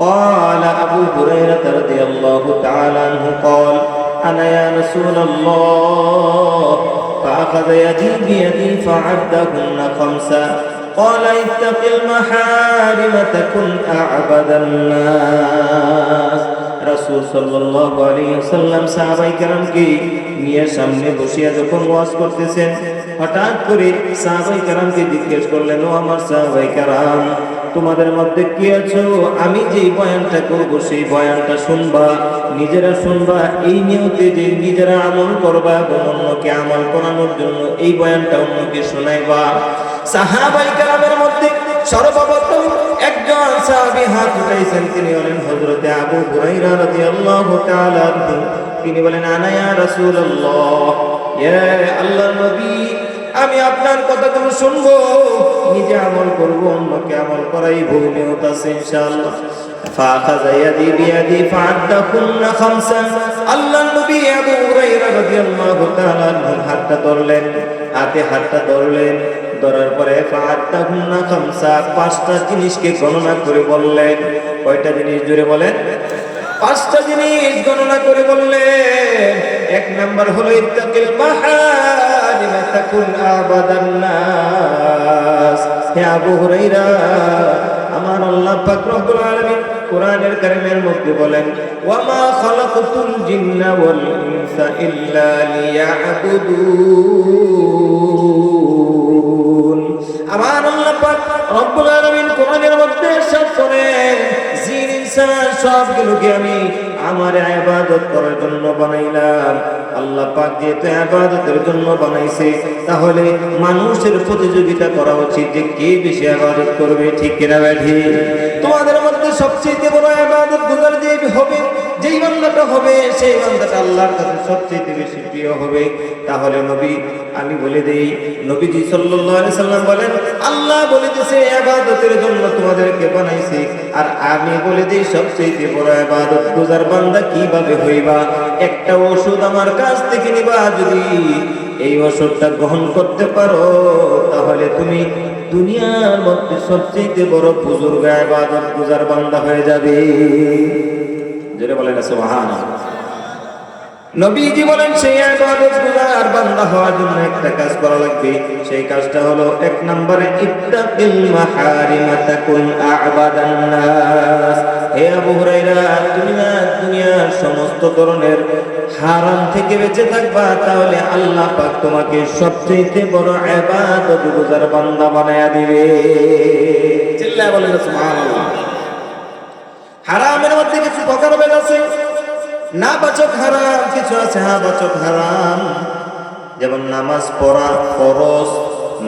قال أبو هريرة رضي الله تعالى عنه قال أنا يا رسول الله فأخذ يدي بيدي فعدهن خمسا قال اتق المحارم تكن أعبد الناس রাসূল সাল্লাল্লাহু আলাইহি ওয়াসাল্লাম সাহাবায়ে কেরামকে নিয়ে সামনে বসিয়া যখন ওয়াজ করতেছেন হঠাৎ করে সাহাবায়ে কেরামকে জিজ্ঞেস করলেন ও আমার সাহাবায়ে কেরাম তোমাদের মধ্যে কি আছো আমি যেই বয়ানটা করব, সেই বয়ানটা শুনবা, নিজেরা শুনবা, এই নিয়তে যে নিজেরা আমল করবা এবং অন্যকে আমল করানোর জন্য এই বয়ানটা অন্যকে শোনাইবা সাহাবাই কালামের মধ্যে সর্বপ্রথম একজন সাহাবী হাত উঠাইছেন, তিনি হলেন হযরতে আবু রাদিয়াল্লাহু তাআলা আনহু। তিনি বলেন, আনা ইয়া রাসূলুল্লাহ, ইয়া আল্লাহর নবী আমি আপনার কথাগুলো শুনবো নিজে আমল করবো অন্যকে আমল করাইবো নিয়ত আছে ইনশাআল্লাহ فأخذ يدي بيدي فعدهن خمسا আল্লাহ নবী আবু হুরায়রা রাদিয়াল্লাহু তাআলা আনহু হাতটা ধরলেন হাতে হাতটা ধরলেন ধরার পরে ফাআদাহুন্না খামসা পাঁচটা জিনিসকে গণনা করে বললেন কয়টা জিনিস জুড়ে বলেন পাঁচটা জিনিস গণনা করে বললেন এক নাম্বার হলো ইত্তাকিল মাহারিম তাকুন আবাদান নাস। হে আবু হুরাইরা আমার আল্লাহ পাক রব্বুল আলামিন কোরআনের কারিমের মধ্যে বলেন, ওয়ামা খালাকতুল জিন্না ওয়াল ইনসা ইল্লা লিয়াবুদুন। আমার আল্লাহ পাক রব্বুল আলামিন কোরআনের মধ্যে সব করেন, জিন, ইনসান, সবগুলোকে আমি আমার ইবাদত করার জন্য বানাইলাম। আল্লাহ পাক যেহেতু ইবাদতের জন্য বানাইছে, তাহলে মানুষের প্রতিযোগিতা করা উচিত যে কে বেশি ইবাদত করবে, ঠিক কিনা ব্যাধি তোমাদের মধ্যে সবচেয়ে বড় ইবাদত গুজার যে হবে, যেই বান্দাটা হবে, সেই বান্দাটা আল্লাহর কাছে সবচেয়ে বেশি প্রিয় হবে। তাহলে নবী, আমি বলে দেই, নবীজি সাল্লাল্লাহু আলাইহি সাল্লাম বলেন, আল্লাহ বলে দিয়েছে ইবাদতের জন্য তোমাদেরকে বানাইছি। আর আমি বলে দিই, সবচেয়ে বড় ইবাদত গুজার বান্দা কীভাবে হইবা? একটা ওষুধ আমার কাছ থেকে নিবা যদি। এই ওষুধটা গ্রহণ করতে পারো, তাহলে তুমি দুনিয়ার মধ্যে সবচেয়ে বড় বুজুর্গ ইবাদত গুজার বান্দা হয়ে যাবে। জোরে বলেন সুবহানাল্লাহ। নবীজি বলেন, সেই বান্দা হওয়ার জন্য একটা কাজ করা লাগবে। সেই কাজটা হলো এক নম্বরে, ইত্তাকিল মাহারিম তাকুন আ'বাদান নাস। হে আবু হুরায়রা, তুমি না দুনিয়ার সমস্ত ধরনের হারাম থেকে বেঁচে থাকবা, তাহলে আল্লাহ পাক তোমাকে সবচেয়ে বড় ইবাদত গুজার বান্দা বানায়া দিবে। চিল্লায় সুবহানাল্লাহ। হারামের মধ্যে কিছু প্রকারভেদ আছে না বাচক হারাম, কিছু আছে? হ্যাঁ বাচক হারাম। যেমন নামাজ পড়া ফরজ,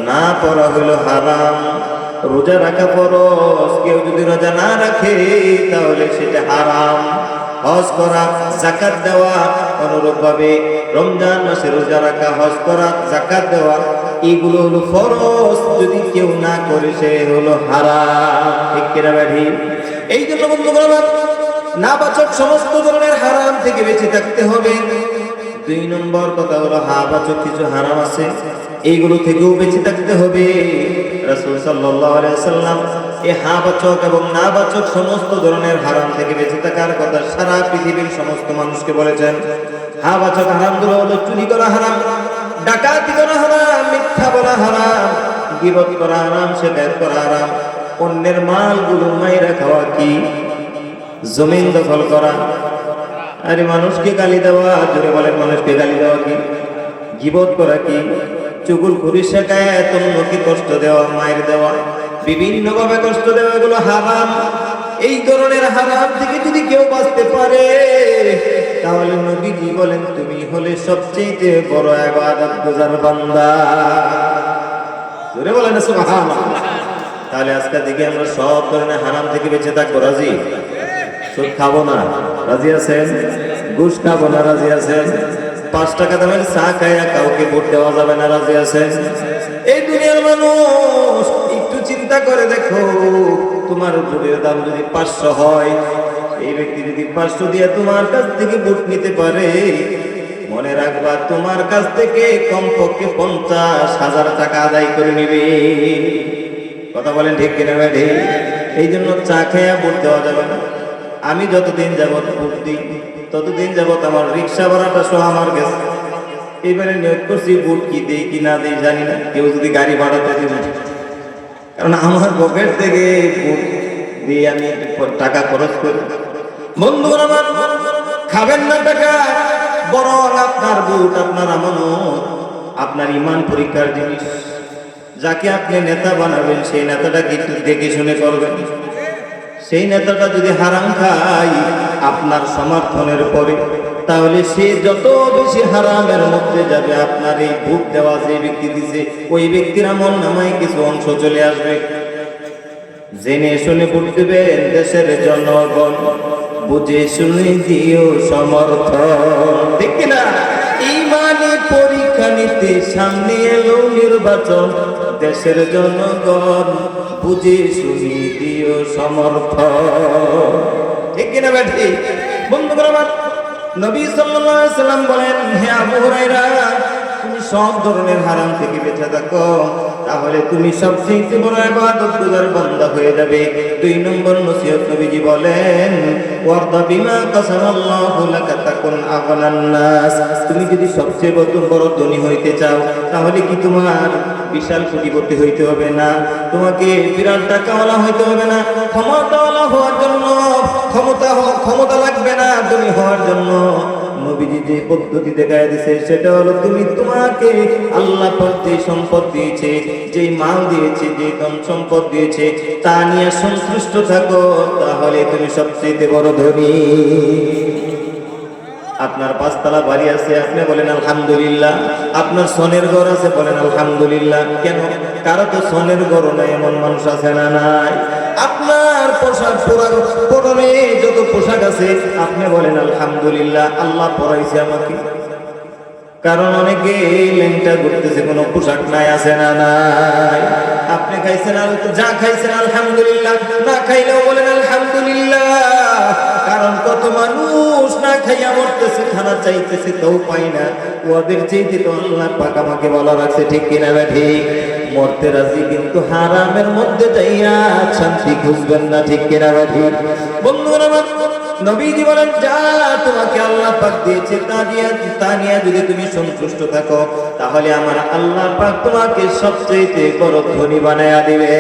না পড়া হইল হারাম। রোজা রাখা ফরজ, কেউ যদি রোজা না রাখে, তাহলে সেটা হারাম। হজ করা জাকাত দেওয়া অনুরূপ ভাবে রমজান মাসে রোজা রাখা, হজ করা জাকাত দেওয়া, এগুলো হলো ফরজ। যদি কেউ না করে, সে হলো হারাম। ঠিক কিনা ব্যাধি? এই জন্য বন্ধুগণ আমার নাবাচক সমস্ত ধরনের হারাম থেকে বেঁচে থাকতে হবে। দুই নম্বর কথা হলো হাবাচক কিছু হারাম আছে এইগুলো থেকেও বেঁচে থাকতে হবে। রাসূল সাল্লাম এই হাবাচক এবং নাবাচক সমস্ত ধরনের হারাম থেকে বেঁচে থাকার কথা সারা পৃথিবীর সমস্ত মানুষকে বলেছেন। হাবাচক হারামগুলো হলো, চুরি করা হারাম, ডাকাতি করা হারাম, মিথ্যা বলা হারাম, গিবত করা হারাম সেটার করা হারাম, অন্যের মালগুলো মাইরা খাওয়া কি? জমিন দখল করা। আরে মানুষকে গালি দেওয়া, জোরে বলেন মানুষকে গালি দেওয়া কি? গিবত করা কি? চুগুল খুরি শেখায় অন্যকে কষ্ট দেওয়া, মায়ের দেওয়া। বিভিন্ন ভাবে কষ্ট দেওয়া, এগুলো হারাম। এই ধরনের হারাম থেকে যদি কেউ বাঁচতে পারে, তাহলে নবীজি বলেন, তুমি হলে সবচেয়ে বড় ইবাদত গুজার বান্দা। জোরে বলেন, সুবহানাল্লাহ। তাহলে আজকে দিকে আমরা সব ধরনের হারাম থেকে বেঁচে থাকব, রাজি? সুদ খাব না। রাজি আছেন? ঘুষ খাব না, রাজি আছেন? পাঁচ টাকা দামের চা খাইয়া কাউকে ভোট দেওয়া যাবে না, রাজি আছেন? এই দুনিয়ার মানুষ, একটু চিন্তা করে দেখো, তোমার ভোটের দাম যদি পাঁচশো হয়, এই ব্যক্তি যদি পাঁচশো দিয়ে তোমার কাছ থেকে ভোট নিতে পারে, মনে রাখবা তোমার কাছ থেকে কমপক্ষে পঞ্চাশ হাজার টাকা আদায় করে নিবে। কথা বলেন ঠিক কিনা ভাই? এই জন্য চা খেয়া ভোট দেওয়া যাবে না। আমি যতদিন যাবৎ দিই ততদিন যাবৎ আমার রিক্সা ভাড়াটা সহ আমার গেছে। এবারে নিয়োগ করছি, ভোট কি দেই কি না দেই জানি না, কেউ যদি গাড়ি ভাড়াতে দিবে কারণ আমার পকেট থেকে ভোট দিয়ে আমি টাকা খরচ করি। বন্ধুরা খাবেন না টাকা বরং আপনার বুট আপনার আমানত, আপনার ইমান পরীক্ষার জিনিস। যাকে আপনি নেতা বানাবেন, সেই নেতাটাকে একটু দেখে শুনে করবেন। সেই নেতাটা যদি হারাম খায় আপনার সমর্থনের পরে, তাহলে সে যত বেশি হারামের মধ্যে যাবে, আপনার এই ভোট দেওয়া যে ব্যক্তি দিছে, ওই ব্যক্তির আমল নামায় কিছু অংশ চলে আসবে। জেনে শুনে ভোট দেবেন দেশের জনগণ, বুঝে শুনে দিও সমর্থন। ঠিক কিনা? ইমানে পরীক্ষা নিতে সামনে এলো নির্বাচন, দেশের জনগণ বুঝে শুনি দিও সমর্থন ঠিক কিনা ব্যাঠি বন্ধুগণ আমার নবী সাল্লাম বলেন, হে আবু হুরায়রা তুমি সব ধরনের হারাম থেকে বেঁচে থাকো। তাহলে তুমি সবচেয়ে বড় ইবাদত গুজার বান্দা হয়ে যাবে। দুই নম্বর নসিহত নবীজি বলেন, ওয়ারদা বিমা কাসামাল্লাহু লাকা তাকুন আগনান নাস। তুমি যদি সবচেয়ে বড় বড় ধনী হইতে চাও, তাহলে কি তোমার বিশাল কোটিপতি হইতে হবে না? তোমাকে বিরাট টাকাওয়ালা হইতে হবে না? ক্ষমতাওয়ালা হওয়ার জন্য, ক্ষমতা ক্ষমতা লাগবে না ধনী হওয়ার জন্য। নবীজি যে পদ্ধতি দেখায় দিছে, সেটা হলো তুমি তোমাকে আল্লাহ যে সম্পদ দিয়েছে যে মাল দিয়েছে, যে ধন সম্পদ দিয়েছে, তা নিয়ে সন্তুষ্ট থাকো, তাহলে তুমি সবচেয়ে বড় ধনী। আপনার পাঁচতলা বাড়ি আছে, আপনি বলেন আলহামদুলিল্লাহ। আপনার সোনের ঘর আছে, বলেন আলহামদুলিল্লাহ। কেন? কারও তো সোনের ঘর নাই, এমন মানুষ আছে না নাই। আপনার পোশাক পোড়া- পরনে যত পোশাক আছে, আপনি বলেন, আলহামদুলিল্লাহ, আল্লাহ পরাইছে আমাকে। কারণ অনেকে লেংটা ঘুরতেছে, কোনো পোশাক নাই, আছে না নাই। আপনি খাইছেন যা খাইছেন, আলহামদুলিল্লাহ। না খাইলেও বলেন, আলহামদুলিল্লাহ। কারণ কত মানুষ না খাইয়া মরতেছে, খানা চাইতেছে তাও পাই না। ওদের চাইতে তো আল্লাহ পাক আমাকে বলা রাখছে, ঠিক কিনা ঠিক? মরতে রাজি, কিন্তু হারামের মধ্যে যাইয়া শান্তি খুঁজবেন না, ঠিক কিনা ঠিক বন্ধুরা নবীজি বলেন, যা তোমাকে আল্লাহ পাক দিয়েছে, তা দিয়ে, তা নিয়ে যদি তুমি সন্তুষ্ট থাকো, তাহলে আমার আল্লাহ পাক তোমাকে সবচেয়ে বড় ধনী বানায়া দিবে।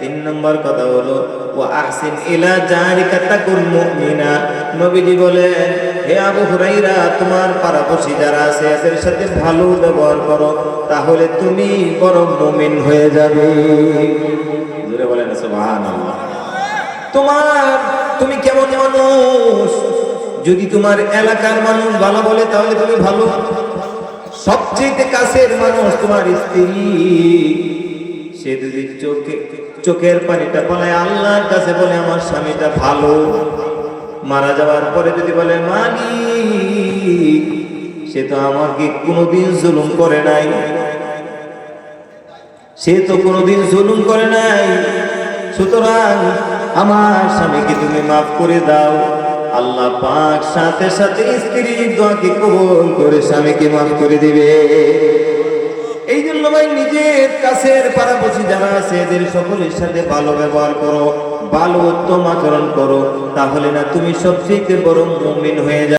তিন নম্বর কথা হলো ও আহসিন ইলা জারিকা তাকুন মুমিনা। নবীজি বলেন হে আবু হুরাইরা, তোমার পাড়াপড়শি যারা আছে, এদের সাথে ভালো ব্যবহার করো, তাহলে তুমি বড় মুমিন হয়ে যাবে। জোরে বলেন, সুবহানাল্লাহ। তোমার, তুমি কেমন মানুষ? যদি তোমার এলাকার মানুষ ভালো বলে, তাহলে তুমি ভালো। সবচেয়ে কাছের মানুষ তোমার স্ত্রী। সে যদি চোখে, চোখের পানিটা পালায় আল্লাহর কাছে বলে, আমার স্বামীটা ভালো। মারা যাওয়ার পরে যদি বলে, মালিক, সে তো আমাকে কোনোদিন জুলুম করে নাই। সে তো কোনোদিন জুলুম করে নাই। সুতরাং আমার স্বামীকে তুমি মাফ করে দাও। আল্লাহ পাক সাথে সাথে স্ত্রীর দোয়াকে কবুল করে স্বামীকে মাফ করে দিবে। এই জন্য ভাই, নিজের কাছের পাড়াপড়শি যারা আছে, এদের সকলের সাথে ভালো ব্যবহার করো। ভালো উত্তম আচরণ করো তাহলে না তুমি সবচেয়ে বড় মুমিন হয়ে যাবে।